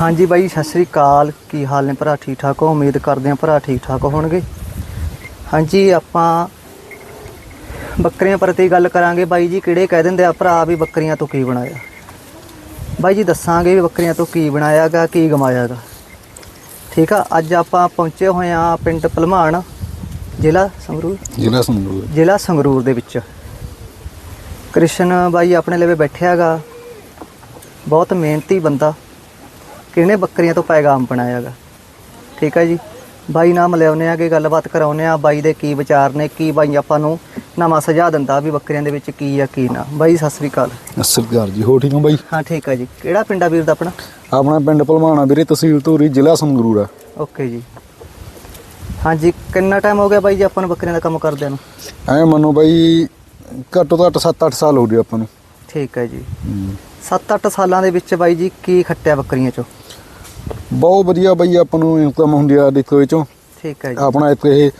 ਹਾਂਜੀ ਬਾਈ ਸਤਿ ਸ੍ਰੀ ਅਕਾਲ। ਕੀ ਹਾਲ ਨੇ ਭਰਾ? ਠੀਕ ਠਾਕ ਹੋ? ਉਮੀਦ ਕਰਦੇ ਹਾਂ ਭਰਾ ਠੀਕ ਠਾਕ ਹੋਣਗੇ। ਹਾਂਜੀ ਆਪਾਂ ਬੱਕਰੀਆਂ ਪ੍ਰਤੀ ਗੱਲ ਕਰਾਂਗੇ। ਬਾਈ ਜੀ ਕਿਹੜੇ ਕਹਿ ਦਿੰਦੇ ਆ ਭਰਾ ਵੀ ਬੱਕਰੀਆਂ ਤੋਂ ਕੀ ਬਣਾਇਆ? ਬਾਈ ਜੀ ਦੱਸਾਂਗੇ ਵੀ ਬੱਕਰੀਆਂ ਤੋਂ ਕੀ ਬਣਾਇਆਗਾ ਕੀ ਗਮਾਇਆਗਾ ਠੀਕ ਆ ਅੱਜ ਆਪਾਂ ਪਹੁੰਚੇ ਹੋਏ ਆ ਪਿੰਡ ਭਲਮਾਨ ਜ਼ਿਲ੍ਹਾ ਸੰਗਰੂਰ। ਜ਼ਿਲ੍ਹਾ ਸੰਗਰੂਰ। ਜ਼ਿਲ੍ਹਾ ਸੰਗਰੂਰ ਦੇ ਵਿੱਚ। ਕ੍ਰਿਸ਼ਨ ਬਾਈ ਆਪਣੇ ਲਵੇ ਬੈਠਿਆਗਾ। ਬਹੁਤ ਮਿਹਨਤੀ ਬੰਦਾ। ਕਿਹਨੇ ਬੱਕਰੀਆਂ ਤੋਂ ਪੈਗਾਮ ਬਣਾਇਆਗਾ? ਠੀਕ ਹੈ ਜੀ। ਬਾਈ ਨਾਲ ਮਿਲਾਉਂਦੇ ਆਗੇ ਗੱਲਬਾਤ ਕਰਾਉਂਦੇ ਆ। ਬਾਈ ਦੇ ਕੀ ਵਿਚਾਰ ਨੇ ਕੀ ਬਾਈ ਆਪਾਂ ਨੂੰ ਨਵਾਂ ਸੁਝਾਅ ਦਿੰਦਾ ਵੀ ਬੱਕਰੀਆਂ ਦੇ ਵਿੱਚ ਕੀ ਆ ਕੀ ਨਾ। ਬਾਈ ਸਤਿ ਸ੍ਰੀ ਅਕਾਲ। ਅਸਰਕਾਰ ਜੀ। ਹੋ ਠੀਕ ਹੋ ਬਾਈ? ਹਾਂ ਠੀਕ ਹੈ ਜੀ। ਕਿਹੜਾ ਪਿੰਡ ਆ ਵੀਰ ਦਾ ਆਪਣਾ? ਆਪਣਾ ਪਿੰਡ ਭਲਵਾਨਾ ਵੀਰੇ ਤਹਿਸੀਲ ਧੂਰੀ ਜ਼ਿਲ੍ਹਾ ਸੰਗਰੂਰ ਆ। ਓਕੇ ਜੀ। ਹਾਂਜੀ ਕਿੰਨਾ ਟਾਈਮ ਹੋ ਗਿਆ ਬਾਈ ਜੀ ਆਪਾਂ ਨੂੰ ਬੱਕਰੀਆਂ ਦਾ ਕੰਮ ਕਰਦਿਆਂ ਨੂੰ? ਐ ਮੰਨੋ ਬਾਈ ਘੱਟੋ ਘੱਟ 7-8 ਸਾਲ ਹੋ ਗਏ ਆਪਾਂ ਨੂੰ। ਠੀਕ ਹੈ ਜੀ। 7-8 ਸਾਲਾਂ ਦੇ ਵਿੱਚ ਬਾਈ ਜੀ ਕੀ ਖੱਟਿਆ ਬੱਕਰੀਆਂ ਚੋਂ? ਬਹੁਤ ਵਧੀਆ ਬਾਈ ਆਪਾਂ ਨੂੰ ਇਨਕਮ ਹੁੰਦੀ ਆ ਦੇਖੋ ਇਹ ਚੋਂ। ਠੀਕ ਹੈ ਜੀ। ਆਪਣਾ ਇੱਥੇ ਇਹ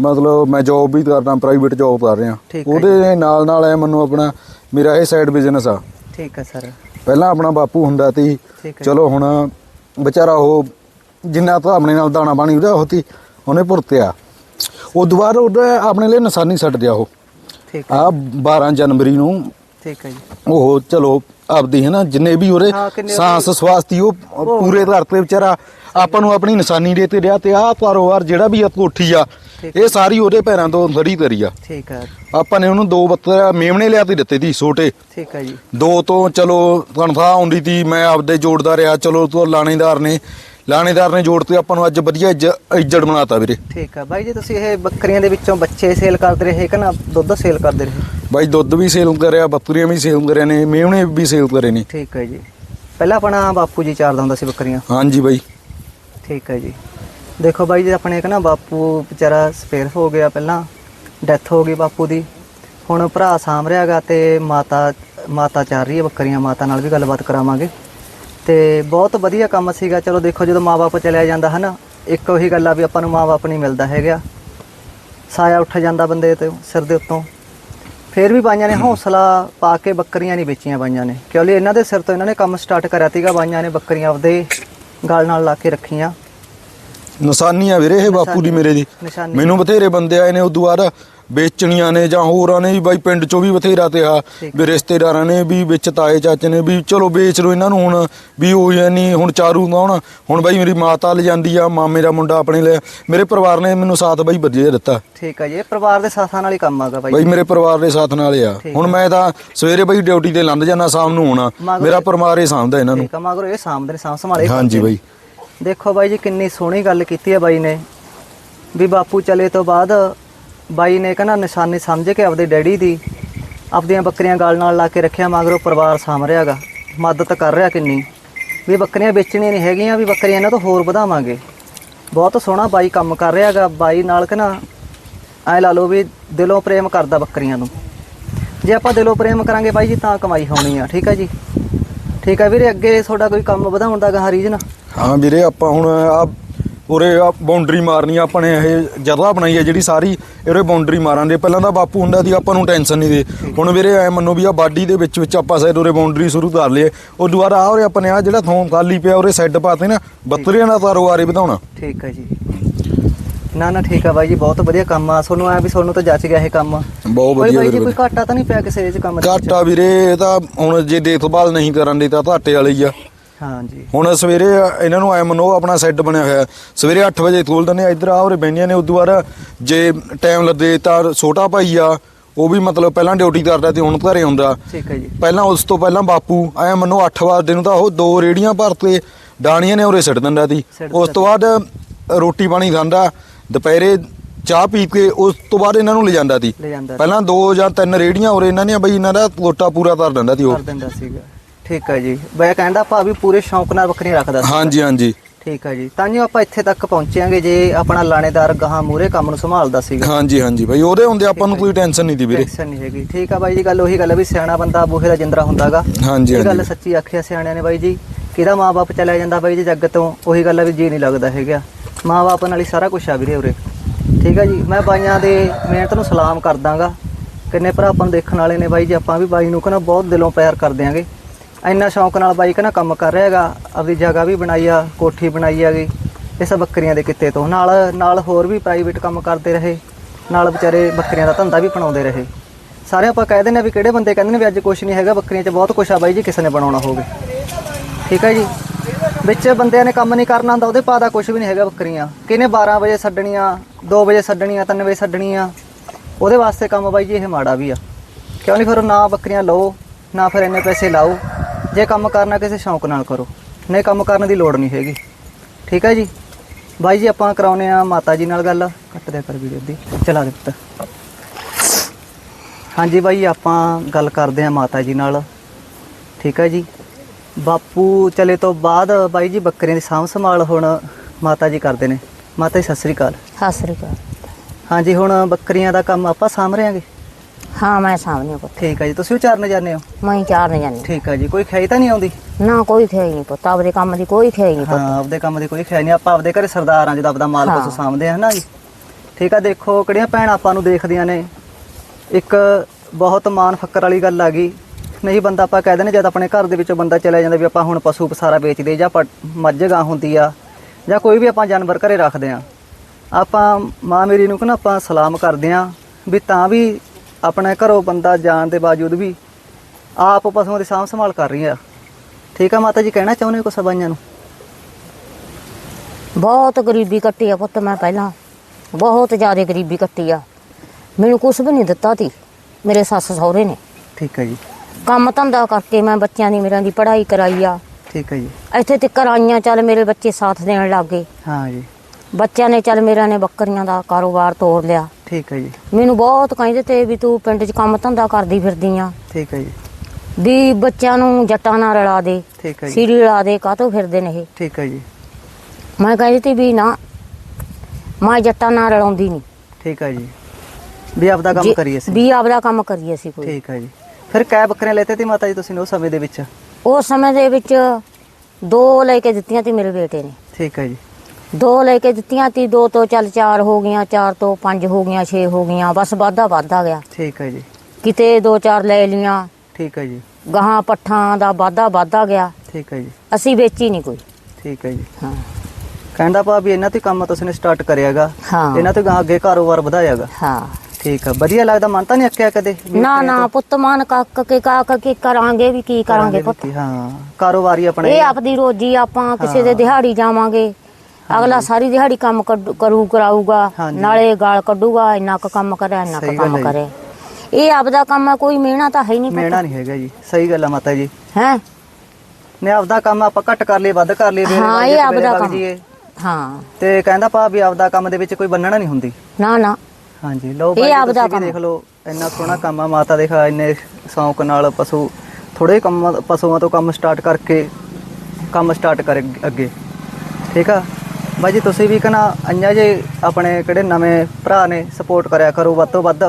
ਮਤਲਬ ਮੈਂ ਜੌਬ ਵੀ ਕਰਦਾ ਪ੍ਰਾਈਵੇਟ ਜੌਬ ਕਰ ਰਿਹਾ। ਉਹਦੇ ਨਾਲ ਨਾਲ ਐ ਮੰਨੋ ਆਪਣਾ ਮੇਰਾ ਇਹ ਸਾਈਡ ਬਿਜ਼ਨਸ ਆ। ਠੀਕ ਹੈ ਸਰ। ਪਹਿਲਾਂ ਆਪਣਾ ਬਾਪੂ ਹੁੰਦਾ ਸੀ। ਚਲੋ ਹੁਣ ਵਿਚਾਰਾ ਉਹ ਜਿੰਨਾ ਤਾਂ ਆਪਣੇ ਨਾਲ ਦਾਣਾ ਪਾਣੀ ਉਹਦਾ ਹੋਤੀ ਉਹਨੇ ਭੁਰਤਿਆ ਉਹ ਦੁਬਾਰਾ ਉਹਦਾ ਆਪਣੇ ਲਈ ਨਿਸ਼ਾਨੀ ਛੱਡ ਗਿਆ ਉਹ। ਠੀਕ ਆ। 12 ਜਨਵਰੀ ਨੂੰ ਠੀਕ ਹੈ ਜੀ। ਉਹ ਚਲੋ ਆਪਦੀ ਹੈ ਨਾ ਜਿੰਨੇ ਵੀ ਉਹਦੇ ਹਾਂ, ਕਿੰਨੇ ਸਾਂਸ ਸਵਾਸਤੀ ਉਹ ਪੂਰੇ ਧਰ ਤੇ ਵਿਚਾਰਾ ਆਪਾਂ ਨੂੰ ਆਪਣੀ ਨਿਸ਼ਾਨੀ ਦੇ ਤੇ ਰਿਹਾ ਤੇ ਆਹ ਕਾਰੋਬਾਰ ਜਿਹੜਾ ਵੀ ਆ ਕੋਠੀ ਆ ਠੀਕ ਇਹ ਸਾਰੀ ਉਹਦੇ ਪੈਰਾਂ ਤੋਂ ਖੜੀ ਤਰੀ ਆ। ਠੀਕ ਹੈ। ਆਪਾਂ ਨੇ ਉਹਨੂੰ ਦੋ ਬੱਤਰ ਮੇਮਣੇ ਲਿਆ ਤੇ ਦਿੱਤੇ ਸੀ ਛੋਟੇ। ਠੀਕ ਹੈ ਜੀ। ਦੋ ਤੋਂ ਚਲੋ ਤਨਖਾਹ ਆਉਂਦੀ ਤੀ ਮੈਂ ਆਪਦੇ ਜੋੜਦਾ ਰਿਹਾ ਚਲੋ ਤੋਂ ਲਾਣੇਦਾਰ ਨੇ। ਲਾਣੇਦਾਰ ਨੇ ਜੋੜ ਤੇ ਆਪਾਂ ਨੂੰ ਅੱਜ ਵਧੀਆ ਇੱਜ- ਇੱਜੜ ਬਣਾਤਾ ਵੀਰੇ। ਠੀਕ ਹੈ ਬਾਈ ਜੀ ਤੁਸੀਂ ਇਹ ਬੱਕਰੀਆਂ ਦੇ ਵਿੱਚੋਂ ਬੱਚੇ ਸੇਲ ਕਰਦੇ ਰਹੇ ਕਿ ਨਾ? ਦੁੱਧ ਸੇਲ ਕਰਦੇ ਰਹੇ? ਬਾਈ ਦੁੱਧ ਵੀ ਸੇਲ ਕਰਿਆ ਬੱਕਰੀਆਂ ਵੀ ਸੇਲ ਕਰਿਆ ਨੇ ਮੇਮਣੇ ਵੀ ਸੇਲ ਕਰੇ ਨੇ। ਠੀਕ ਹੈ ਜੀ। ਪਹਿਲਾਂ ਆਪਣਾ ਬਾਪੂ ਜੀ ਚਾਰਦਾ ਹੁੰਦਾ ਸੀ ਬੱਕਰੀਆਂ। ਹਾਂਜੀ ਬਾਈ। ਠੀਕ ਹੈ ਜੀ। ਦੇਖੋ ਬਾਈ ਜੀ ਆਪਣੇ ਇੱਕ ਨਾ ਬਾਪੂ ਵਿਚਾਰਾ ਸਪੇਰ ਹੋ ਗਿਆ ਪਹਿਲਾਂ ਡੈਥ ਹੋ ਗਈ ਬਾਪੂ ਦੀ। ਹੁਣ ਭਰਾ ਸਾਂਭ ਰਿਹਾਗਾ ਤੇ ਮਾਤਾ ਮਾਤਾ ਚਾਰ ਰਹੀ ਹੈ ਬੱਕਰੀਆਂ ਮਾਤਾ ਨਾਲ ਵੀ ਗੱਲਬਾਤ ਕਰਾਵਾਂਗੇ। ਤੇ ਬਹੁਤ ਵਧੀਆ ਕੰਮ ਸੀਗਾ। ਚਲੋ ਦੇਖੋ ਜਦੋਂ ਮਾਪੇ ਚਲਿਆ ਜਾਂਦਾ ਹਨਾ ਇੱਕ ਉਹੀ ਗੱਲ ਆ ਵੀ ਆਪਾਂ ਨੂੰ ਮਾਪੇ ਨਹੀਂ ਮਿਲਦਾ ਹੈਗਾ। ਸਾਇਆ ਉੱਠ ਜਾਂਦਾ ਬੰਦੇ ਤੇ ਸਿਰ ਦੇ ਉੱਤੋਂ। ਫਿਰ ਵੀ ਬਾਈਆਂ ਨੇ ਹੌਸਲਾ ਪਾ ਕੇ ਬੱਕਰੀਆਂ ਨਹੀਂ ਵੇਚੀਆਂ ਬਾਈਆਂ ਨੇ। ਕਿਉਂਕਿ ਇਹਨਾਂ ਦੇ ਸਿਰ ਤੋਂ ਇਹਨਾਂ ਨੇ ਕੰਮ ਸਟਾਰਟ ਕਰਿਆ ਸੀਗਾ ਬਾਈਆਂ ਨੇ ਬੱਕਰੀਆਂ ਆਪਦੇ ਗਲ ਨਾਲ ਲਾ ਕੇ ਰੱਖੀਆਂ। ਨਿਸ਼ਾਨੀ ਆ ਵੀਰੇ ਇਹ ਬਾਪੂ ਦੀ ਮੇਰੇ ਦੀ। ਨਿਸ਼ਾਨੀ ਮੈਨੂੰ ਬਥੇਰੇ ਬੰਦੇ ਆਏ ਨੇ ਉਦੋਂ ਬਾਅਦ। ਵੇਚਣੀਆਂ ਨੇ ਜਾਂ ਹੋਰਾਂ ਨੇ ਵੀ ਬਾਈ ਪਿੰਡ ਚੋਂ ਵੀ ਬਥੇਰਾ ਤੇ ਆ ਵੀ ਰਿਸ਼ਤੇਦਾਰਾਂ ਨੇ ਵੀ ਵਿੱਚ ਤਾਏ ਚਾਚੇ ਨੇ ਵੀ ਚਲੋ ਵੇਚ ਲਓ ਇਹਨਾਂ ਨੂੰ ਹੁਣ ਵੀ ਉਹ ਨਹੀਂ ਹੁਣ ਚਾਰੂ ਨਾ ਹੁਣ ਹੁਣ ਬਾਈ ਮੇਰੀ ਮਾਤਾ ਲੈ ਜਾਂਦੀ ਆ ਮਾਮੇ ਦਾ ਮੁੰਡਾ ਆਪਣੇ ਲੈ ਮੇਰੇ ਪਰਿਵਾਰ ਨੇ ਮੈਨੂੰ ਸਾਥ ਬਾਈ ਵਧੀਆ ਦਿੱਤਾ। ਠੀਕ ਹੈ ਜੀ ਇਹ ਪਰਿਵਾਰ ਦੇ ਸਾਥਾਂ ਨਾਲ ਹੀ ਕੰਮ ਆਗਾ ਬਾਈ। ਬਾਈ ਮੇਰੇ ਪਰਿਵਾਰ ਦੇ ਸਾਥ ਨਾਲ ਆ। ਹੁਣ ਮੈਂ ਤਾਂ ਸਵੇਰੇ ਬਾਈ ਡਿਊਟੀ ਤੇ ਲੰਘ ਜਾਣਾ ਸ਼ਾਮ ਨੂੰ ਆਉਣਾ ਮੇਰਾ ਪਰਿਵਾਰ ਹੀ ਸਾਂਭਦਾ ਇਹਨਾਂ ਨੂੰ। ਠੀਕ ਆ ਮਗਰ ਇਹ ਸਾਹਮਣੇ ਸਾਂਭ ਸੰਭਾਲੇ ਹਾਂਜੀ ਬਾਈ। ਦੇਖੋ ਬਾਈ ਜੀ ਕਿੰਨੀ ਸੋਹਣੀ ਗੱਲ ਕੀਤੀ ਹੈ ਬਾਈ ਨੇ। ਵੀ ਬਾਪੂ ਚਲੇ ਤੋਂ ਬਾਅਦ ਬਾਈ ਨੇ ਕਹਿੰਦਾ ਨਿਸ਼ਾਨੀ ਸਮਝ ਕੇ ਆਪਦੇ ਡੈਡੀ ਦੀ, ਆਪਦੀਆਂ ਬੱਕਰੀਆਂ ਗਲ ਨਾਲ ਲਾ ਕੇ ਰੱਖਿਆ, ਮਗਰੋਂ ਪਰਿਵਾਰ ਸਾਂਭ ਰਿਹਾਗਾ। ਮਦਦ ਕਰ ਰਿਹਾ ਕਿੰਨੀ? ਵੀ ਬੱਕਰੀਆਂ ਵੇਚਣੀਆਂ ਨਹੀਂ ਹੈਗੀਆਂ, ਵੀ ਬੱਕਰੀਆਂ ਇਹਨਾਂ ਤੋਂ ਹੋਰ ਵਧਾਵਾਂਗੇ। ਬਹੁਤ ਸੋਹਣਾ ਬਾਈ ਕੰਮ ਕਰ ਰਿਹਾਗਾ। ਬਾਈ ਨਾਲ ਕਹਿੰਦਾ, ਐ ਲਾ ਲਓ ਵੀ ਦਿਲੋਂ ਪ੍ਰੇਮ ਕਰਦਾ ਬੱਕਰੀਆਂ ਨੂੰ। ਜੇ ਆਪਾਂ ਦਿਲੋਂ ਪ੍ਰੇਮ ਕਰਾਂਗੇ ਬਾਈ ਜੀ, ਤਾਂ ਕਮਾਈ ਹੋਣੀ ਆ, ਠੀਕ ਹੈ ਜੀ? ਠੀਕ ਹੈ ਵੀਰੇ, ਅੱਗੇ ਤੁਹਾਡਾ ਕੋਈ ਕੰਮ ਵਧਾਉਣ ਦਾ ਗਾ ਰੀਜਨ ਹਾਂ ਵੀਰੇ, ਆਪਾਂ ਹੁਣ ਆ ਉਰੇ ਆ ਬਾਉਂਡਰੀ ਮਾਰਨੀ ਆ ਆਪਾਂ ਨੇ ਇਹ ਜਗ੍ਹਾ ਬਣਾਈ ਹੈ ਜਿਹੜੀ ਸਾਰੀ ਇਹਰੇ ਬਾਉਂਡਰੀ ਮਾਰਾਂਗੇ। ਪਹਿਲਾਂ ਤਾਂ ਬਾਪੂ ਹੁੰਦਾ ਸੀ ਆਪਾਂ ਨੂੰ ਟੈਨਸ਼ਨ ਨਹੀਂ ਦੇ। ਹੁਣ ਵੀਰੇ ਐ ਮੰਨੋ ਵੀ ਆ ਬਾਡੀ ਦੇ ਵਿੱਚ ਵਿੱਚ ਆਪਾਂ ਸਾਈਡ ਉਰੇ ਬਾਉਂਡਰੀ ਸ਼ੁਰੂ ਕਰ ਲਈਏ। ਉਹ ਦੁਬਾਰਾ ਆ ਉਰੇ ਆਪਾਂ ਨੇ ਆ ਜਿਹੜਾ ਥੋਂ ਖਾਲੀ ਪਿਆ ਉਰੇ ਸੈੱਡ ਪਾਤੇ ਨਾ ਬੱਤਰੀਆਂ ਦਾ ਕਾਰੋਬਾਰ ਵਧਾਉਣਾ। ਠੀਕ ਹੈ ਜੀ। ਨਾ ਨਾ ਠੀਕ ਆ ਬਾਈ ਜੀ ਬਹੁਤ ਵਧੀਆ ਕੰਮ ਆ। ਤੁਹਾਨੂੰ ਆ ਵੀ ਤੁਹਾਨੂੰ ਤਾਂ ਜੱਚ ਗਿਆ ਇਹ ਕੰਮ। ਬਹੁਤ ਵਧੀਆ ਬਾਈ ਜੀ ਕੋਈ ਘਾਟਾ ਤਾਂ ਨਹੀਂ ਪਿਆ ਕਿਸੇ ਇਸ ਕੰਮ ਦੇ ਵਿੱਚ? ਘਾਟਾ ਵੀਰੇ ਇਹ ਤਾਂ ਹੁਣ ਜੇ ਦੇਖਭਾਲ ਨਹੀਂ ਕਰਨ ਦੀ ਤਾਂ ਘਾਟੇ ਵਾਲੀ ਆ। ਹਾਂ ਜੀ ਹੁਣ ਸਵੇਰੇ ਇਹਨਾਂ ਨੂੰ ਐ ਮਨੋ ਆਪਣਾ ਸੈੱਟ ਬਣਿਆ ਹੋਇਆ। ਸਵੇਰੇ 8 ਵਜੇ ਖੋਲ ਦਿੰਦੇ ਆ ਇੱਧਰ ਆ ਉਰੇ ਬੈਂਦੀਆਂ ਨੇ ਉਦੋਂ ਬਾਅਦ ਜੇ ਟਾਈਮ ਲੱਗੇ ਤਾਂ ਛੋਟਾ ਭਾਈ ਆ ਉਹ ਵੀ ਮਤਲਬ ਪਹਿਲਾਂ ਡਿਊਟੀ ਕਰਦਾ ਤੇ ਹੁਣ ਘਰੇ ਹੁੰਦਾ ਠੀਕ ਹੈ ਜੀ। ਪਹਿਲਾਂ ਉਸ ਤੋਂ ਪਹਿਲਾਂ ਬਾਪੂ ਐ ਮੰਨੋ 8 ਵਜੇ ਨੂੰ ਤਾਂ ਉਹ ਦੋ ਰੇੜੀਆਂ ਭਰ ਕੇ ਡਾਣੀਆਂ ਨੇ ਉਰੇ ਸਿੱਟ ਦਿੰਦਾ ਸੀ। ਉਸ ਤੋਂ ਬਾਅਦ ਰੋਟੀ ਪਾਣੀ ਖਾਂਦਾ ਦੁਪਹਿਰੇ ਚਾਹ ਪੀ ਕੇ ਉਸ ਤੋਂ ਬਾਅਦ ਇਹਨਾਂ ਨੂੰ ਸੀ। ਲੈ ਜਾਂਦਾ ਪਹਿਲਾਂ ਦੋ ਜਾਂ ਤਿੰਨ ਰੇੜੀਆਂ ਉਰੇ ਇਹਨਾਂ ਦੀਆਂ ਬਈ ਇਹਨਾਂ ਦਾ ਲੋਟਾ ਪੂਰਾ ਕਰ ਦਿੰਦਾ ਸੀ ਉਹ। ਕਰ ਦਿੰਦਾ ਸੀਗਾ। ਠੀਕ ਹੈ ਜੀ। ਬਈ ਕਹਿੰਦਾ ਭਾ ਵੀ ਪੂਰੇ ਸ਼ੌਂਕ ਨਾਲ ਬੱਕਰੀਆਂ ਰੱਖਦਾ ਸੀ ਹਾਂਜੀ ਹਾਂਜੀ। ਠੀਕ ਹੈ ਜੀ। ਤਾਂ ਜੋ ਆਪਾਂ ਇੱਥੇ ਤੱਕ ਪਹੁੰਚਾਂਗੇ ਜੇ ਆਪਣਾ ਲਾਣੇਦਾਰ ਗਾਹਾਂ ਮੂਰੇ ਕੰਮ ਨੂੰ ਸੰਭਾਲਦਾ ਸੀਗਾ। ਹਾਂਜੀ ਹਾਂਜੀ ਭਾਈ ਉਹਦੇ ਹੁੰਦੇ ਆਪਾਂ ਨੂੰ ਕੋਈ ਟੈਨਸ਼ਨ ਨਹੀਂ ਦੀ ਵੀਰੇ। ਟੈਨਸ਼ਨ ਨਹੀਂ ਹੈਗੀ। ਠੀਕ ਆ ਬਾਈ ਜੀ ਗੱਲ ਉਹੀ ਗੱਲ ਆ ਵੀ ਸਿਆਣਾ ਬੰਦਾ ਬੂਹੇ ਦਾ ਜਿੰਦਰਾ ਹੁੰਦਾਗਾ। ਹਾਂਜੀ ਇਹ ਗੱਲ ਸੱਚੀ ਆਖਿਆ ਸਿਆਣਿਆਂ ਨੇ ਬਾਈ ਜੀ। ਕਿਹਦਾ ਮਾਪੇ ਚਲਿਆ ਜਾਂਦਾ ਬਾਈ ਜੀ ਜੱਗ ਤੋਂ ਉਹੀ ਗੱਲ ਆ ਵੀ ਜੀ ਨਹੀਂ ਲੱਗਦਾ ਹੈਗਾ। ਮਾਪੇ ਨਾਲ ਹੀ ਸਾਰਾ ਕੁਝ ਆ ਵੀਰੇ ਉਰੇ। ਠੀਕ ਆ ਜੀ ਮੈਂ ਬਾਈਆਂ ਦੇ ਮਿਹਨਤ ਨੂੰ ਸਲਾਮ ਕਰਦਾਗਾ। ਕਿੰਨੇ ਭਰਾ ਆਪਾਂ ਨੂੰ ਦੇਖਣ ਵਾਲੇ ਨੇ ਬਾਈ ਜੀ ਆਪਾਂ ਵੀ ਬਾਈ ਨੂੰ ਕਹਿੰਦਾ ਬਹੁਤ ਦਿਲੋਂ ਪਿਆਰ ਕਰ ਦਿਆਂਗੇ ਇੰਨਾ ਸ਼ੌਂਕ ਨਾਲ ਬਾਈ ਕਹਿੰਦਾ ਕੰਮ ਕਰ ਰਿਹਾ ਹੈਗਾ, ਆਪਦੀ ਜਗ੍ਹਾ ਵੀ ਬਣਾਈ ਆ, ਕੋਠੀ ਬਣਾਈ ਹੈਗੀ, ਇਹ ਸਭ ਬੱਕਰੀਆਂ ਦੇ ਕਿੱਤੇ ਤੋਂ। ਨਾਲ ਨਾਲ ਹੋਰ ਵੀ ਪ੍ਰਾਈਵੇਟ ਕੰਮ ਕਰਦੇ ਰਹੇ, ਨਾਲ ਵਿਚਾਰੇ ਬੱਕਰੀਆਂ ਦਾ ਧੰਦਾ ਵੀ ਬਣਾਉਂਦੇ ਰਹੇ। ਸਾਰੇ ਆਪਾਂ ਕਹਿ ਦਿੰਦੇ ਆ ਵੀ ਕਿਹੜੇ ਬੰਦੇ ਕਹਿੰਦੇ ਨੇ ਵੀ ਅੱਜ ਕੁਝ ਨਹੀਂ ਹੈਗਾ, ਬੱਕਰੀਆਂ 'ਚ ਬਹੁਤ ਕੁਛ ਆ ਬਾਈ ਜੀ, ਕਿਸੇ ਨੇ ਬਣਾਉਣਾ ਹੋਵੇ। ਠੀਕ ਹੈ ਜੀ? ਵਿੱਚ ਬੰਦਿਆਂ ਨੇ ਕੰਮ ਨਹੀਂ ਕਰਨਾ ਹੁੰਦਾ, ਉਹਦੇ ਪਾ ਦਾ ਕੁਝ ਵੀ ਨਹੀਂ ਹੈਗਾ ਬੱਕਰੀਆਂ। ਕਿਹਨੇ 12 ਵਜੇ ਛੱਡਣੀਆਂ 2 ਵਜੇ ਛੱਡਣੀਆਂ 3 ਵਜੇ ਛੱਡਣੀਆਂ, ਉਹਦੇ ਵਾਸਤੇ ਕੰਮ ਬਾਈ ਜੀ ਇਹ ਮਾੜਾ ਵੀ ਆ। ਕਿਉਂ ਨਹੀਂ ਫਿਰ ਨਾ ਬੱਕਰੀਆਂ ਲਓ, ਨਾ ਫਿਰ ਇੰਨੇ ਪੈਸੇ ਲਾਓ। ਜੇ ਕੰਮ ਕਰਨਾ ਕਿਸੇ ਸ਼ੌਂਕ ਨਾਲ ਕਰੋ। ਨਹੀਂ ਕੰਮ ਕਰਨ ਦੀ ਲੋੜ ਨਹੀਂ ਹੈਗੀ। ਠੀਕ ਹੈ ਜੀ? ਬਾਈ ਜੀ ਆਪਾਂ ਕਰਾਉਨੇ ਆ ਮਾਤਾ ਜੀ ਨਾਲ ਗੱਲ। ਕੱਟ ਦਿਆ ਕਰ ਵੀਡੀਓ ਦੀ ਚਲਾ ਦੇ ਪੁੱਤ। ਹਾਂਜੀ ਬਾਈ ਆਪਾਂ ਗੱਲ ਕਰਦੇ ਆ ਮਾਤਾ ਜੀ ਨਾਲ। ਠੀਕ ਹੈ ਜੀ? ਬਾਪੂ ਚਲੇ ਤੋਂ ਬਾਅਦ ਬਾਈ ਜੀ ਬੱਕਰੀਆਂ ਦੀ ਸਾਂਭ ਸੰਭਾਲ ਹੁਣ ਮਾਤਾ ਜੀ ਕਰਦੇ ਨੇ। ਮਾਤਾ ਜੀ ਸਤਿ ਸ੍ਰੀ ਅਕਾਲ। ਸਤਿ ਸ੍ਰੀ ਅਕਾਲ। ਹਾਂਜੀ ਹੁਣ ਬੱਕਰੀਆਂ ਦਾ ਕੰਮ ਆਪਾਂ ਸਾਂਭ ਰਹੇ ਹਾਂਗੇ। ਹਾਂ ਮੈਂ ਸਾਹਮਣੇ ਪੁੱਤ। ਠੀਕ ਹੈ ਜੀ ਤੁਸੀਂ ਉਚਾਰਨ ਜਾਂਦੇ ਹੋ? ਮੈਂ ਹੀ ਚਾਰ ਨੇ ਜਾਣੀ ਠੀਕ ਹੈ ਜੀ ਕੋਈ ਖਾਈ ਤਾਂ ਨਹੀਂ ਆਉਂਦੀ? ਨਾ ਕੋਈ ਖਿਆਈ ਨਹੀਂ ਪੁੱਤ ਆਪਦੇ ਕੰਮ ਦੀ ਕੋਈ ਖਿਆਈ ਨਹੀਂ ਪੁੱਤ। ਹਾਂ ਆਪਦੇ ਕੰਮ ਦੀ ਕੋਈ ਖਾਈ ਨਹੀਂ ਆਪਾਂ ਆਪਦੇ ਘਰੇ ਸਰਦਾਰਾਂ ਜਦੋਂ ਆਪਦਾ ਮਾਲ ਹਾਂ। ਪਸ਼ੂ ਸਾਂਭਦੇ ਆ ਹਨਾ ਜੀ? ਠੀਕ ਆ ਦੇਖੋ ਕਿਹੜੀਆਂ ਭੈਣ ਆਪਾਂ ਨੂੰ ਦੇਖਦੀਆਂ ਨੇ? ਇੱਕ ਬਹੁਤ ਮਾਣ ਫੱਕਰ ਵਾਲੀ ਗੱਲ ਆ ਗਈ। ਨਹੀਂ ਬੰਦਾ ਆਪਾਂ ਕਹਿ ਦਿੰਦੇ ਜਦ ਆਪਣੇ ਘਰ ਦੇ ਵਿੱਚੋਂ ਬੰਦਾ ਚਲਾ ਜਾਂਦਾ ਵੀ ਆਪਾਂ ਹੁਣ ਪਸ਼ੂ ਪਸਾਰਾ ਵੇਚਦੇ ਜਾਂ ਆਪਾਂ ਮੱਝ ਗਾਂ ਹੁੰਦੀ ਆ ਜਾਂ ਕੋਈ ਵੀ ਆਪਾਂ ਜਾਨਵਰ ਘਰੇ ਰੱਖਦੇ ਆ। ਆਪਾਂ ਮਾਂ ਮੇਰੀ ਨੂੰ ਕਹਿੰਦਾ ਆਪਾਂ ਸਲਾਮ ਕਰਦੇ ਆ ਵੀ ਤਾਂ ਵੀ ਆਪਣੇ ਘਰੋਂ ਬੰਦਾ ਜਾਣ ਦੇ ਬਾਵਜੂਦ ਵੀ ਆਪ ਪਸ਼ੂਆਂ ਦੀ ਸਾਂਭ ਸੰਭਾਲ ਕਰ ਰਹੀ ਆ। ਠੀਕ ਆ ਮਾਤਾ ਜੀ ਕਹਿਣਾ ਚਾਹੁੰਦੇ ਹੋ ਕੁਛ ਸਬਾਈਆਂ ਨੂੰ? ਬਹੁਤ ਗਰੀਬੀ ਕੱਟੀ ਆ ਪੁੱਤ ਮੈਂ ਪਹਿਲਾਂ। ਬਹੁਤ ਜ਼ਿਆਦਾ ਗਰੀਬੀ ਕੱਟੀ ਆ। ਮੈਨੂੰ ਕੁਝ ਵੀ ਨਹੀਂ ਦਿੱਤਾ ਤੀ। ਮੇਰੇ ਸੱਸ ਸਹੁਰੇ ਨੇ। ਠੀਕ ਹੈ ਜੀ। ਕੰਮ ਧੰਦਾ ਕਰਕੇ ਮੈਂ ਬੱਚਿਆਂ ਦੀ ਮੇਰਿਆਂ ਦੀ ਪੜ੍ਹਾਈ ਕਰਾਈ ਆ। ਠੀਕ ਹੈ ਜੀ। ਇੱਥੇ ਤੱਕ ਆਈਆਂ ਚੱਲ ਮੇਰੇ ਬੱਚੇ ਸਾਥ ਦੇਣ ਲੱਗ ਗਏ। ਹਾਂ ਜੀ। ਬੱਚਿਆਂ ਨੇ ਚੱਲ ਮੇਰਿਆਂ ਨੇ ਬੱਕਰੀਆਂ ਦਾ ਕਾਰੋਬਾਰ ਤੋੜ ਲਿਆ। ਠੀਕ ਹੈ ਜੀ। ਮੈਨੂੰ ਬਹੁਤ ਕਹਿੰਦੇ ਤੇ ਵੀ ਤੂੰ ਪਿੰਡ 'ਚ ਕੰਮ ਧੰਦਾ ਕਰਦੀ ਫਿਰਦੀ ਆ। ਠੀਕ ਹੈ ਜੀ। ਵੀ ਬੱਚਿਆਂ ਨੂੰ ਜੱਟਾਂ ਨਾਲ ਰਲਾ ਦੇ ਠੀਕ ਹੈ ਜੀ। ਸੀਰੀ ਰਲਾ ਦੇ ਕਾਹਤੋਂ ਫਿਰਦੇ ਨੇ ਇਹ? ਠੀਕ ਹੈ ਜੀ। ਮੈਂ ਕਹਿੰਦੀ ਤੀ ਵੀ ਨਾ ਮੈਂ ਜੱਟਾਂ ਨਾਲ ਰਲਾਉਂਦੀ ਨਹੀਂ ਠੀਕ ਹੈ ਜੀ। ਵੀ ਆਪਦਾ ਕੰਮ ਜੇ- ਕਰੀਏ ਸੀ ਵੀ ਆਪਦਾ ਕੰਮ ਕਰੀਏ ਸੀ ਕੋਈ। ਠੀਕ ਹੈ ਜੀ। ਫਿਰ ਕੈ ਬੱਕਰੀਆਂ ਲੈਤੇ ਤੀ ਮਾਤਾ ਜੀ ਤੁਸੀਂ ਨੇ ਉਸ ਸਮੇਂ ਦੇ ਵਿੱਚ? ਉਸ ਸਮੇਂ ਦੇ ਵਿੱਚ ਦੋ ਲੈ ਕੇ ਦਿੱਤੀਆਂ ਤੀ ਮੇਰੇ ਬੇਟੇ ਨੇ। ਠੀਕ ਹੈ ਜੀ। ਦੋ ਲੈ ਕੇ ਦਿੱਤੀਆਂ ਤੀ ਦੋ ਤੋਂ ਚੱਲ ਚਾਰ ਹੋ ਗਈਆਂ ਚਾਰ ਤੋਂ ਪੰਜ ਹੋ ਗਈਆਂ ਛੇ ਹੋ ਗਈਆਂ ਬਸ ਵਾਧਾ ਵਾਧਾ ਗਿਆ। ਠੀਕ ਹੈ ਜੀ। ਕਿਤੇ ਦੋ ਚਾਰ ਲੈ ਲੀਆਂ ਠੀਕ ਹੈ ਜੀ। ਗਾਹਾਂ ਪੱਠਾਂ ਦਾ ਵਾਧਾ ਵਾਧਾ ਗਿਆ। ਠੀਕ ਹੈ ਜੀ। ਅਸੀਂ ਵੇਚੀ ਨਹੀਂ ਕੋਈ। ਠੀਕ ਹੈ ਜੀ। ਹਾਂ। ਕਹਿੰਦਾ ਭਾ ਵੀ ਇਹਨਾਂ ਤੇ ਕੰਮ ਤੁਸੀਂ ਨੇ ਸਟਾਰਟ ਕਰਿਆਗਾ ਹਾਂ। ਇਹਨਾਂ ਤੇ ਗਾਂ ਅੱਗੇ ਕਾਰੋਬਾਰ ਵਧਾਇਆਗਾ ਹਾਂ। ਠੀਕ ਆ। ਵਧੀਆ ਲੱਗਦਾ ਮਨ ਤਾਂ ਨਹੀਂ ਅੱਕਿਆ ਕਦੇ ਵੀ ਨਾ ਆਪਣੇ ਨਾ ਪੁੱਤ ਮਾਨ ਕੱਕ ਕੇ ਕਾਕ ਕੇ ਕਰਾਂਗੇ ਵੀ ਕੀ ਕਰਾਂਗੇ ਵੀ ਪੁੱਤ। ਕੀ, ਹਾਂ। ਕਾਰੋਬਾਰੀ ਆਪਣੇ ਇਹ ਆਪਦੀ ਰੋਜੀ ਆਪਾਂ ਕਿਸੇ ਦੇ ਦਿਹਾੜੀ ਜਾਵਾਂਗੇ। ਅਗਲਾ ਸਾਰੀ ਦਿਹਾੜੀ ਕੰਮ ਕੱਢੂ- ਕਰੂ ਕਰਾਊਗਾ। ਹਾਂਜੀ। ਨਾਲੇ ਗਾਲ ਕੱਢੂਗਾ ਇੰਨਾ ਕੁ ਕੰਮ ਕਰਿਆ ਇੰਨਾ ਕੁ ਸਹੀ ਕੰਮ ਗੱਲ ਹੈ ਕਰੇ। ਇਹ ਆਪਦਾ ਕੰਮ ਹੈ ਕੋਈ ਮਿਹਣਾ ਤਾਂ ਹੈ ਹੀ ਨਹੀਂ ਮੇਣਾ ਨਹੀਂ ਹੈਗਾ ਜੀ। ਸਹੀ ਗੱਲ ਆ ਮਾਤਾ ਜੀ। ਹੈ? ਨੇ ਆਪਦਾ ਕੰਮ ਆਪਾਂ ਘੱਟ ਕਰ ਲਈਏ ਵੱਧ ਕਰ ਲਈਏ ਵੇਲੇ ਹਾਂ, ਵਗ ਇਹ ਆਪਦਾ ਵੇਲੇ ਵਗ ਕੰਮ। ਜਾਈਏ। ਹਾਂ। ਤੇ ਕਹਿੰਦਾ ਭਾ ਵੀ ਆਪਦਾ ਕੰਮ ਦੇ ਵਿੱਚ ਕੋਈ ਬੰਨਣਾ ਨਹੀਂ ਹੁੰਦੀ। ਨਾ ਨਾ। ਹਾਂਜੀ ਲਓ ਇਹ ਬਾਈ ਆਪਦਾ ਤੁਸੀਂ ਵੀ ਕੰਮ। ਦੇਖ ਲਓ ਇੰਨਾ ਸੋਹਣਾ ਕੰਮ ਆ। ਮਾਤਾ ਦੇਖਾ ਇੰਨੇ ਸ਼ੌਂਕ ਨਾਲ ਪਸ਼ੂ ਥੋੜੇ ਕੰਮ ਪਸ਼ੂਆਂ ਤੋਂ ਕੰਮ ਸਟਾਰਟ ਕਰਕੇ ਕੰਮ ਸਟਾਰਟ ਕਰ ਅੱਗੇ। ਠੀਕ ਆ? ਬਾਈ ਜੀ, ਤੁਸੀਂ ਵੀ ਕਹਣਾ ਅੰਨਾ ਜੇ, ਆਪਣੇ ਕਿਹੜੇ ਨਵੇਂ ਭਰਾ ਨੇ ਸਪੋਰਟ ਕਰਿਆ ਕਰੋ ਵੱਧ ਤੋਂ ਵੱਧ।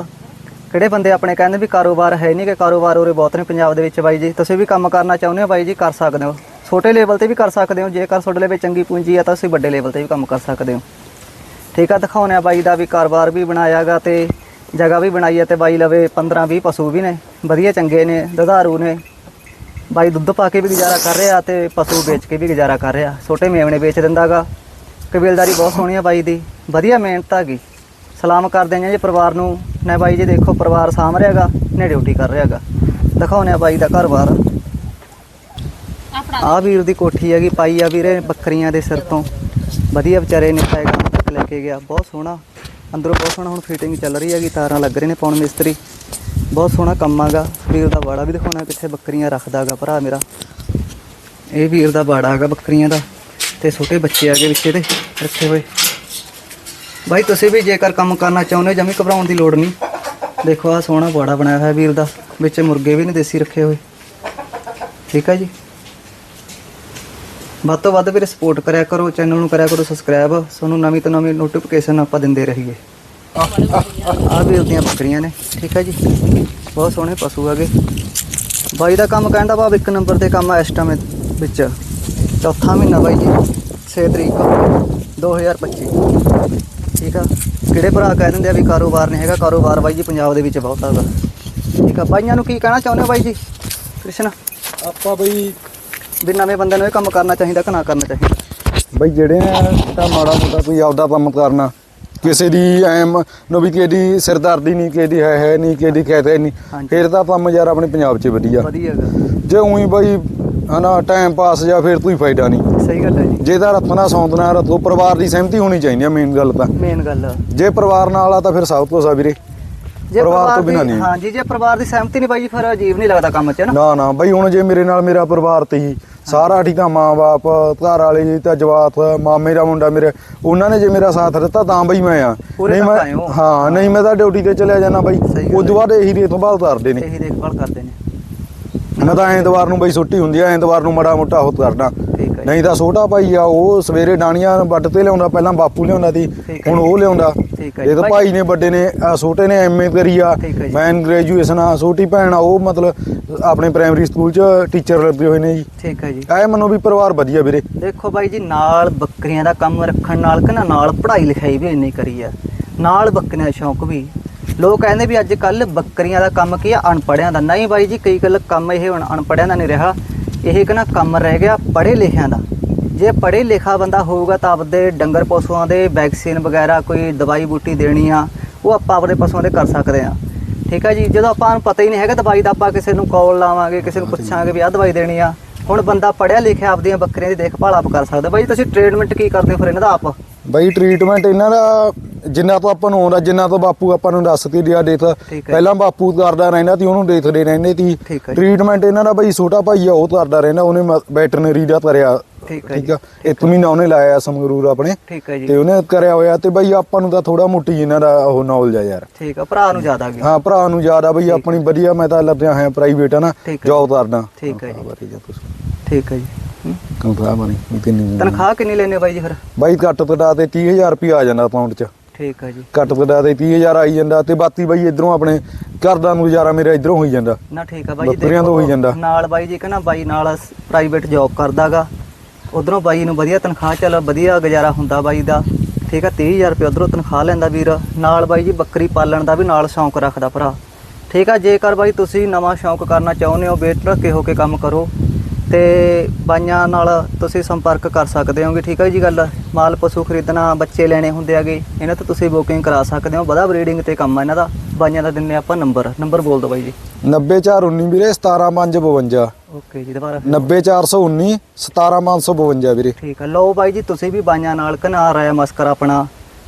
ਕਿਹੜੇ ਬੰਦੇ ਆਪਣੇ ਕਹਿੰਦੇ ਵੀ ਕਾਰੋਬਾਰ ਹੈ ਨਹੀਂ, ਕਿ ਕਾਰੋਬਾਰ ਉਰੇ ਬਹੁਤ ਨੇ ਪੰਜਾਬ ਦੇ ਵਿੱਚ ਬਾਈ ਜੀ। ਤੁਸੀਂ ਵੀ ਕੰਮ ਕਰਨਾ ਚਾਹੁੰਦੇ ਹੋ ਬਾਈ ਜੀ, ਕਰ ਸਕਦੇ ਹੋ। ਛੋਟੇ ਲੈਵਲ ਤੇ ਵੀ ਕਰ ਸਕਦੇ ਹੋ, ਜੇਕਰ ਤੁਹਾਡੇ ਲਈ ਚੰਗੀ ਪੂੰਜੀ ਆ ਤਾਂ ਤੁਸੀਂ ਵੱਡੇ ਲੈਵਲ ਤੇ ਵੀ ਕੰਮ ਕਰ ਸਕਦੇ ਹੋ। ਠੀਕ ਆ ਦਿਖਾਉਣੇ ਆ ਬਾਈ ਦਾ ਵੀ ਕਾਰੋਬਾਰ ਵੀ ਬਣਾਇਆਗਾ ਤੇ ਜਗ੍ਹਾ ਵੀ ਬਣਾਈ ਹੈ ਤੇ ਬਾਈ ਲਵੇ 15 20 ਪਸ਼ੂ ਵੀ ਨੇ, ਵਧੀਆ ਚੰਗੇ ਨੇ, ਦੁਧਾਰੂ ਨੇ। ਬਾਈ ਦੁੱਧ ਪਾ ਕੇ ਵੀ ਗੁਜ਼ਾਰਾ ਕਰ ਰਿਹਾ ਤੇ ਪਸ਼ੂ ਵੇਚ ਕੇ ਵੀ ਗੁਜ਼ਾਰਾ ਕਰ ਰਿਹਾ, ਛੋਟੇ ਮੇਵਣੇ ਵੇਚ ਦਿੰਦਾਗਾ ਕਬੀਲਦਾਰੀ ਬਹੁਤ ਸੋਹਣੀ ਆ ਬਾਈ ਦੀ ਵਧੀਆ ਮਿਹਨਤ ਹੈਗੀ ਸਲਾਮ ਕਰਦੇ ਆਂ ਜੀ ਪਰਿਵਾਰ ਨੂੰ। ਨੇ ਬਾਈ ਜੀ ਦੇਖੋ ਪਰਿਵਾਰ ਸਾਂਭ ਰਿਹਾਗਾ ਨੇ ਡਿਊਟੀ ਕਰ ਰਿਹਾਗਾ ਦਿਖਾਉਣੇ ਆ ਬਾਈ ਦਾ ਘਰ-ਬਾਰ ਆ ਵੀਰ ਦੀ ਕੋਠੀ ਹੈਗੀ ਪਾਈ ਆ ਵੀਰੇ ਬੱਕਰੀਆਂ ਦੇ ਸਿਰ ਤੋਂ। ਵਧੀਆ ਵਿਚਾਰੇ ਨੇ ਪੈਗਾ ਤੱਕ ਲੈ ਕੇ ਗਿਆ। ਬਹੁਤ ਸੋਹਣਾ। ਅੰਦਰੋਂ ਬਹੁਤ ਸੋਹਣਾ ਹੁਣ ਫਿਟਿੰਗ ਚੱਲ ਰਹੀ ਹੈਗੀ ਤਾਰਾਂ ਲੱਗ ਰਹੇ ਨੇ ਪਾਉਣ ਮਿਸਤਰੀ। ਬਹੁਤ ਸੋਹਣਾ ਕੰਮ ਆਗਾ ਵੀਰ ਦਾ ਬਾੜਾ ਵੀ ਦਿਖਾਉਣਾ ਕਿੱਥੇ ਬੱਕਰੀਆਂ ਰੱਖਦਾਗਾ ਭਰਾ ਮੇਰਾ। ਇਹ ਵੀਰ ਦਾ ਬਾੜਾ ਹੈਗਾ ਬੱਕਰੀਆਂ ਦਾ ਤੇ ਛੋਟੇ ਬੱਚੇ ਆਗੇ ਵਿੱਚ ਇਹਦੇ ਰੱਖੇ ਹੋਏ ਬਾਈ, ਤੁਸੀਂ ਵੀ ਜੇਕਰ ਕੰਮ ਕਰਨਾ ਚਾਹੁੰਦੇ ਹੋ, ਜਮੀ ਘਬਰਾਉਣ ਦੀ ਲੋੜ ਨਹੀਂ। ਦੇਖੋ ਆ ਸੋਹਣਾ ਬਾੜਾ ਬਣਾਇਆ ਹੋਇਆ ਵੀਰ ਦਾ। ਵਿੱਚ ਮੁਰਗੇ ਵੀ ਨੇ ਦੇਸੀ ਰੱਖੇ ਹੋਏ। ਠੀਕ ਹੈ ਜੀ? ਵੱਧ ਤੋਂ ਵੱਧ ਵੀਰੇ ਸਪੋਰਟ ਕਰਿਆ ਕਰੋ ਚੈਨਲ ਨੂੰ ਕਰਿਆ ਕਰੋ ਸਬਸਕ੍ਰਾਈਬ ਤੁਹਾਨੂੰ ਨਵੀਂ ਤੋਂ ਨਵੀਂ ਨੋਟੀਫਿਕੇਸ਼ਨ ਆਪਾਂ ਦਿੰਦੇ ਰਹੀਏ। ਆ ਵੀ ਉਹਦੀਆਂ ਬੱਕਰੀਆਂ ਨੇ। ਠੀਕ ਹੈ ਜੀ? ਬਹੁਤ ਸੋਹਣੇ ਪਸ਼ੂ ਹੈਗੇ। ਬਾਈ ਦਾ ਕੰਮ ਕਹਿੰਦਾ ਭਾਵ ਇੱਕ ਨੰਬਰ ਤੇ ਕੰਮ ਆ ਇਸ ਟਾਈਮ ਵਿੱਚ। ਚੌਥਾ ਮਹੀਨਾ ਬਾਈ ਜੀ 6 ਤਰੀਕ। 2025 ਠੀਕ ਆ? ਕਿਹੜੇ ਭਰਾ ਕਹਿ ਦਿੰਦੇ ਆ ਵੀ ਕਾਰੋਬਾਰ ਨਹੀਂ ਹੈਗਾ ਕਾਰੋਬਾਰ ਬਾਈ ਜੀ ਪੰਜਾਬ ਦੇ ਵਿੱਚ ਬਹੁਤ ਹੈਗਾ ਠੀਕ ਆ? ਬਾਈਆਂ ਨੂੰ ਕੀ ਕਹਿਣਾ ਚਾਹੁੰਦੇ ਹੋ ਬਾਈ ਜੀ? ਕ੍ਰਿਸ਼ਨ? ਆਪਾਂ ਬਈ ਵੀ ਨਵੇਂ ਬੰਦੇ ਨੂੰ ਇਹ ਕੰਮ ਕਰਨਾ ਚਾਹੀਦਾ ਕਿ ਨਾ ਕਰਨਾ ਚਾਹੀਦਾ? ਬਈ ਜਿਹੜੇ ਆ ਤਾਂ ਮਾੜਾ ਮੋਟਾ ਕੋਈ ਆਪਦਾ ਕੰਮ ਕਰਨਾ। ਕਿਸੇ ਦੀ ਐਮ ਨੂੰ ਵੀ ਕਿਸੇ ਦੀ ਸਿਰਦਰਦੀ ਨਹੀਂ ਕਿਸੇ ਦੀ ਹੈ ਹੈ ਨਹੀਂ ਕਿਸੇ ਦੀ ਕਹਤੇ ਨਹੀਂ। ਫਿਰ ਤਾਂ ਕੰਮ ਯਾਰ ਆਪਣੇ ਪੰਜਾਬ 'ਚ ਵਧੀਆ। ਵਧੀਆ ਜੇ ਉਹੀ ਬਈ ਹਨਾ ਟਾਈਮ ਪਾਸ ਜਾਂ ਫਿਰ ਕੋਈ ਫਾਇਦਾ ਨਹੀਂ। ਸਹੀ ਗੱਲ ਹੈ ਜੀ। ਜੇ ਤਾਂ ਰੱਖਣਾ ਸੌਂਦਣਾ ਰੱਖੋ ਪਰਿਵਾਰ ਦੀ ਸਹਿਮਤੀ ਹੋਣੀ ਚਾਹੀਦੀ ਆ ਮੇਨ ਗੱਲ ਤਾਂ। ਮੇਨ ਗੱਲ। ਜੇ ਪਰਿਵਾਰ ਨਾਲ ਆ ਤਾਂ ਫਿਰ ਸਭ ਕੁਛ ਆ ਵੀਰੇ। ਜੇ ਪਰਿਵਾਰ ਤੋਂ ਬਿਨਾਂ ਨਹੀਂ। ਹਾਂਜੀ ਜੇ ਪਰਿਵਾਰ ਦੀ ਸਹਿਮਤੀ ਨਹੀਂ ਬਾਈ ਜੀ ਫਿਰ ਅਜੀਬ ਨਹੀਂ ਲੱਗਦਾ ਕੰਮ 'ਚ ਨਾ? ਨਾ ਨਾ ਬਈ ਹੁਣ ਜੇ ਮੇਰੇ ਨਾਲ ਮੇਰਾ ਪਰਿਵਾਰ ਤੇ ਹੀ ਸਾਰਾ ਠੀਕ ਆ ਮਾਂ ਬਾਪ ਘਰ ਵਾਲੇ ਜੀ ਤਾਂ ਜਵਾਕ ਮਾਮੇ ਦਾ ਮੁੰਡਾ ਮੇਰੇ ਉਹਨਾਂ ਨੇ ਜੇ ਮੇਰਾ ਸਾਥ ਦਿੱਤਾ ਤਾਂ ਬਈ ਮੈਂ ਆ। ਨਹੀਂ ਹੋ। ਮੈਂ ਹਾਂ ਨਹੀਂ ਮੈਂ ਤਾਂ ਡਿਊਟੀ ਤੇ ਚਲਿਆ ਜਾਣਾ ਬਈ। ਉਸ ਤੋਂ ਬਾਅਦ ਇਹੀ ਦੇ ਤੋਂ ਬਾਅਦ ਉਤਾਰਦੇ ਨੇ। ਇਹੀ ਦੇਖਭਾਲ ਕਰਦੇ ਨੇ। ਮੈਂ ਤਾਂ ਐਤਵਾਰ ਨੂੰ ਬਈ ਛੁੱਟੀ ਹੁੰਦੀ ਆ ਐਤਵਾਰ ਨੂੰ ਮੜਾ ਮੋਟਾ ਉਹ ਕਰਦਾ। ਠੀਕ ਹੈ ਜੀ। ਨਹੀਂ। ਤਾਂ ਛੋਟਾ ਭਾਈ ਆ ਉਹ ਸਵੇਰੇ ਡਾਣੀਆਂ ਵੱਢ ਤੇ ਲਿਆਉਂਦਾ ਪਹਿਲਾਂ ਬਾਪੂ ਲਿਆਉਂਦਾ ਸੀ ਠੀਕ ਹੈ ਹੁਣ। ਉਹ ਲਿਆਉਂਦਾ। ਠੀਕ ਹੈ ਇਹ। ਤਾਂ ਭਾਈ ਨੇ ਵੱਡੇ ਨੇ ਛੋਟੇ ਨੇ ਐਮਏ ਕਰੀ ਆ ਠੀਕ ਹੈ ਜੀ। ਮੈਂ ਗ੍ਰੈਜੂਏਸ਼ਨ ਆ ਛੋਟੀ ਭੈਣ ਆ ਉਹ ਮਤਲਬ ਆਪਣੇ ਪ੍ਰਾਇਮਰੀ ਸਕੂਲ 'ਚ ਟੀਚਰ ਲੱਗੇ ਹੋਏ ਨੇ ਜੀ। ਠੀਕ ਹੈ ਜੀ। ਐ ਮੰਨੋ ਵੀ ਪਰਿਵਾਰ ਵਧੀਆ ਵੀਰੇ। ਦੇਖੋ ਬਾਈ ਜੀ ਨਾਲ ਬੱਕਰੀਆਂ ਦਾ ਕੰਮ ਰੱਖਣ ਨਾਲ ਕਿ ਨਾ ਨਾਲ ਪੜ੍ਹਾਈ ਲਿਖਾਈ ਵੀ ਇੰਨੀ ਕਰੀ ਆ। ਨਾਲ ਬੱਕਰੀਆਂ ਦਾ ਸ਼ੌਂਕ ਵੀ। ਲੋਕ ਕਹਿੰਦੇ ਵੀ ਅੱਜ ਕੱਲ ਬੱਕਰੀਆਂ ਦਾ ਕੰਮ ਕੀ ਆ ਅਨਪੜਿਆਂ ਦਾ। ਨਹੀਂ ਬਾਈ ਜੀ ਕਈ ਗੱਲ ਕੰਮ ਇਹ ਹੁਣ ਅਨਪੜਿਆਂ ਦਾ ਨਹੀਂ ਰਿਹਾ। ਇਹ ਕਿ ਨਾ ਕੰਮ ਰਹਿ ਗਿਆ ਪੜ੍ਹੇ ਲਿਖਿਆਂ ਦਾ। ਜੇ ਪੜ੍ਹੇ ਲਿਖਾ ਬੰਦਾ ਹੋਊਗਾ ਤਾਂ ਆਪਦੇ ਡੰਗਰ ਪਸ਼ੂਆਂ ਦੇ ਵੈਕਸੀਨ ਵਗੈਰਾ ਕੋਈ ਦਵਾਈ ਬੂਟੀ ਦੇਣੀ ਆ, ਉਹ ਆਪਾਂ ਆਪਦੇ ਪਸ਼ੂਆਂ ਦੇ ਕਰ ਸਕਦੇ ਆ। ਠੀਕ ਆ ਜੀ, ਜਦੋਂ ਆਪਾਂ ਨੂੰ ਪਤਾ ਹੀ ਨਹੀਂ ਹੈਗਾ ਦਵਾਈ ਦਾ ਆਪਾਂ ਕਿਸੇ ਨੂੰ ਕਾਲ ਲਾਵਾਂਗੇ, ਕਿਸੇ ਨੂੰ ਪੁੱਛਾਂਗੇ ਵੀ ਆਹ ਦਵਾਈ ਦੇਣੀ ਆ। ਹੁਣ ਬੰਦਾ ਪੜਿਆ ਲਿਖਿਆ ਆਪਦੀਆਂ ਬੱਕਰੀਆਂ ਦੀ ਦੇਖਭਾਲ ਆਪ ਕਰ ਸਕਦਾ। ਬਾਈ, ਤੁਸੀਂ ਟ੍ਰੀਟਮੈਂਟ ਕੀ ਕਰਦੇ ਹੋ ਫਿਰ ਇਹਨਾਂ ਦਾ ਆਪ? ਬਾਈ ਟ੍ਰੀਟਮੈਂਟ ਇਹਨਾਂ ਦਾ ਜਿੰਨਾ ਤੋਂ ਆਪਾਂ ਨੂੰ ਆਉਂਦਾ ਜਿੰਨਾ ਤੋਂ ਬਾਪੂ ਆਪਾਂ ਨੂੰ ਦੱਸਦੀ ਦਿਆ ਦੇਖ। ਹੈ। ਪਹਿਲਾਂ ਬਾਪੂ ਕਰਦਾ ਰਹਿੰਦਾ ਸੀ ਉਹਨੂੰ ਦੇਖਦੇ ਰਹਿੰਦੇ ਹੈ ਜੀ। ਟ੍ਰੀਟਮੈਂਟ ਇਹਨਾਂ ਦਾ ਬਈ ਛੋਟਾ ਭਾਈ ਆ ਉਹ ਕਰਦਾ ਰਹਿੰਦਾ ਉਹਨੇ ਵੈਟਰਨਰੀ ਦਾ ਕਰਿਆ। ਠੀਕ ਹੈ ਆ? ਇੱਕ ਮਹੀਨਾ ਉਹਨੇ ਲਾਇਆ ਸਮਗਰੂਰ ਆਪਣੇ। ਠੀਕ ਹੈ ਤੇ ਉਹਨੇ ਕਰਿਆ ਹੋਇਆ ਤੇ ਬਈ ਆਪਾਂ ਨੂੰ ਤਾਂ ਥੋੜਾ ਮੋਟੀ ਇਹਨਾਂ ਦਾ ਉਹ ਨੌਲੇਜ ਆ ਯਾਰ। ਠੀਕ ਆ ਭਰਾ ਨੂੰ ਜ਼ਿਆਦਾ ਗਿਆ ਹਾਂ ਭਰਾ ਨੂੰ ਜ਼ਿਆਦਾ ਬਈ ਆਪਣੀ ਵਧੀਆ ਮੈਂ ਤਾਂ ਲੱਗਿਆ ਹੋਇਆ ਪ੍ਰਾਈਵੇਟ ਆ ਨਾ ਹੈ। ਜੌਬ ਕਰਦਾ। ਠੀਕ ਹੈ ਜੀ। ਠੀਕ ਹੈ ਜੀ। ਹੂੰ। ਤਨਖਾਹ ਬਣੀ ਕਿੰਨੀ ਤਨਖਾਹ ਕਿੰਨੀ ਲੈਣੇ ਬਾਈ ਜੀ ਫਿਰ? ਬਾਈ ਘੱਟ ਤੋਂ ਘੱਟ ਤੇ 30000 ਰੁਪਏ ਆ ਜਾਂਦਾ ਅਕਾਊਂਟ 'ਚ। ਠੀਕ ਹੈ ਜੀ। ਘੱਟ ਘੱਟ ਤੇ 30000 ਆਈ ਜਾਂਦਾ ਤੇ ਬਾਕੀ ਬਾਈ ਇਧਰੋਂ ਆਪਣੇ ਘਰ ਦਾ ਨੂੰ ਗੁਜ਼ਾਰਾ ਮੇਰਾ ਇਧਰੋਂ ਹੋਈ ਜਾਂਦਾ। ਨਾ ਠੀਕ ਆ ਬਾਈ ਜੀ ਬੱਕਰੀਆਂ ਤੋਂ ਹੋਈ ਜਾਂਦਾ। ਨਾਲ ਬਾਈ ਜੀ ਕਹਿੰਦਾ ਬਾਈ ਨਾਲ ਪ੍ਰਾਈਵੇਟ ਜੌਬ ਕਰਦਾਗਾ। ਉਧਰੋਂ ਬਾਈ ਨੂੰ ਵਧੀਆ ਤਨਖਾਹ ਚੱਲ ਵਧੀਆ ਗੁਜ਼ਾਰਾ ਹੁੰਦਾ ਬਾਈ ਦਾ। ਠੀਕ ਆ 30000 ਰੁਪਏ ਉਧਰੋਂ ਤਨਖਾਹ ਲੈਂਦਾ ਵੀਰ। ਨਾਲ ਬਾਈ ਜੀ ਬੱਕਰੀ ਪਾਲਣ ਦਾ ਵੀ ਨਾਲ ਸ਼ੌਂਕ ਰੱਖਦਾ ਭਰਾ। ਠੀਕ ਆ ਜੇਕਰ ਬਾਈ ਤੁਸੀਂ ਨਵਾਂ ਸ਼ੌਂਕ ਕਰਨਾ ਚਾਹੁੰਦੇ ਹੋ ਬੇਟਰਕੇ ਹੋ ਕੇ ਕੰਮ ਕਰੋ? ਤੇ ਬਾਈਆਂ ਨਾਲ ਤੁਸੀਂ ਸੰਪਰਕ ਕਰ ਸਕਦੇ ਹੋਗੇ ਠੀਕ ਹੈ ਜੀ ਗੱਲ? ਮਾਲ ਪਸ਼ੂ ਖਰੀਦਣਾ ਬੱਚੇ ਲੈਣੇ ਹੁੰਦੇ ਆਗੇ ਇਹਨਾਂ ਤੋਂ ਤੁਸੀਂ ਬੁਕਿੰਗ ਕਰਾ ਸਕਦੇ ਹੋ। ਵਧਾ ਬਰੀਡਿੰਗ ਤੇ ਕੰਮ ਆ ਇਹਨਾਂ ਦਾ। ਬਾਈਆਂ ਦਾ ਦਿੰਨੇ ਆਪਾਂ ਨੰਬਰ ਨੰਬਰ ਬੋਲ ਦਿਓ ਬਾਈ ਜੀ। 90419 ਵੀਰੇ 17552 ਓਕੇ ਜੀ ਦੁਬਾਰਾ 90419 17552 ਵੀਰੇ। ਠੀਕ ਹੈ ਲਓ ਬਾਈ ਜੀ ਤੁਸੀਂ ਵੀ ਬਾਈਆਂ ਨਾਲ ਘਨਾ ਰਾਇਆ ਮਸਕਰ ਆਪਣਾ।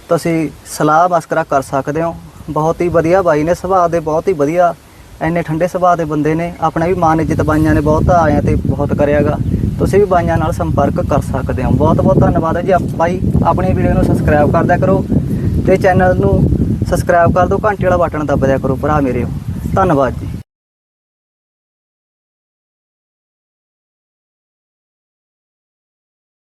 ਤੁਸੀਂ ਸਲਾਹ ਮਸਕਰਾ ਕਰ ਸਕਦੇ ਹੋ। ਬਹੁਤ ਹੀ ਵਧੀਆ ਬਾਈ ਨੇ ਸੁਭਾਅ ਦੇ ਬਹੁਤ ਹੀ ਵਧੀਆ ਐਨੇ ਠੰਡੇ ਸੁਭਾਅ ਦੇ ਬੰਦੇ ਨੇ, ਆਪਣਾ ਵੀ ਮਾਨ ਇੱਜ਼ਤ ਬਾਈਆਂ ਨੇ ਬਹੁਤ ਆਇਆ ਤੇ ਬਹੁਤ ਕਰਿਆਗਾ। ਤੁਸੀਂ ਵੀ ਬਾਈਆਂ ਨਾਲ ਸੰਪਰਕ ਕਰ ਸਕਦੇ ਹੋ। ਬਹੁਤ ਬਹੁਤ ਧੰਨਵਾਦ ਹੈ ਜੀ ਆਪ- ਬਾਈ, ਆਪਣੀ ਵੀਡੀਓ ਨੂੰ ਸਬਸਕ੍ਰਾਈਬ ਕਰਦਿਆ ਕਰੋ ਤੇ ਚੈਨਲ ਨੂੰ ਸਬਸਕ੍ਰਾਈਬ ਕਰ ਦਿਓ, ਘੰਟੀ ਵਾਲਾ ਬਟਨ ਦਬਦਿਆ ਕਰੋ, ਭਰਾ ਮੇਰੇ। ਧੰਨਵਾਦ ਜੀ।